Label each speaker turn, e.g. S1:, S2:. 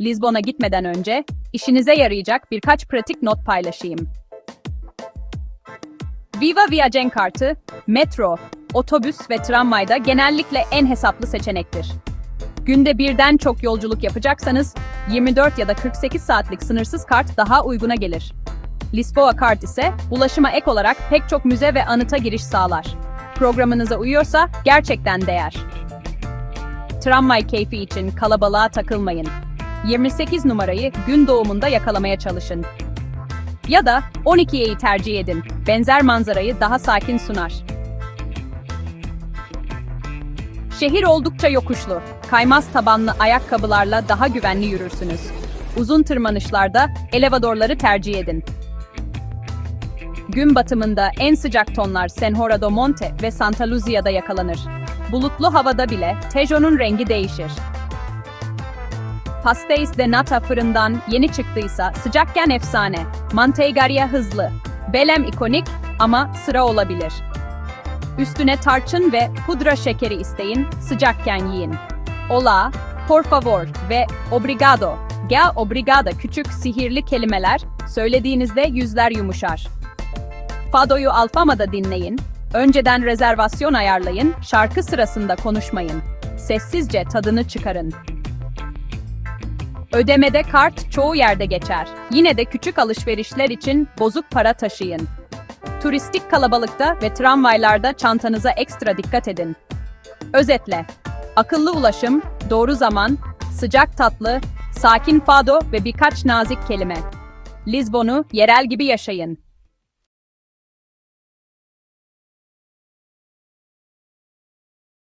S1: Lizbon'a gitmeden önce işinize yarayacak birkaç pratik not paylaşayım. Viva Viagen kartı, metro, otobüs ve tramvayda genellikle en hesaplı seçenektir. Günde birden çok yolculuk yapacaksanız 24 ya da 48 saatlik sınırsız kart daha uyguna gelir. Lisboa kart ise ulaşıma ek olarak pek çok müze ve anıta giriş sağlar. Programınıza uyuyorsa gerçekten değer. Tramvay keyfi için kalabalığa takılmayın. 28 numarayı gün doğumunda yakalamaya çalışın. Ya da 12'yi tercih edin. Benzer manzarayı daha sakin sunar. Şehir oldukça yokuşlu. Kaymaz tabanlı ayakkabılarla daha güvenli yürürsünüz. Uzun tırmanışlarda elevadorları tercih edin. Gün batımında en sıcak tonlar Senhora do Monte ve Santa Luzia'da yakalanır. Bulutlu havada bile Tejo'nun rengi değişir. Pastéis de nata fırından yeni çıktıysa sıcakken efsane. Manteigaria hızlı. Belem ikonik ama sıra olabilir. Üstüne tarçın ve pudra şekeri isteyin, sıcakken yiyin. Ola, por favor ve obrigado. Gel obrigada küçük sihirli kelimeler, söylediğinizde yüzler yumuşar. Fado'yu Alfama'da dinleyin, önceden rezervasyon ayarlayın, şarkı sırasında konuşmayın. Sessizce tadını çıkarın. Ödemede kart çoğu yerde geçer. Yine de küçük alışverişler için bozuk para taşıyın. Turistik kalabalıkta ve tramvaylarda çantanıza ekstra dikkat edin. Özetle, akıllı ulaşım, doğru zaman, sıcak tatlı, sakin fado ve birkaç nazik kelime. Lizbon'u yerel gibi yaşayın.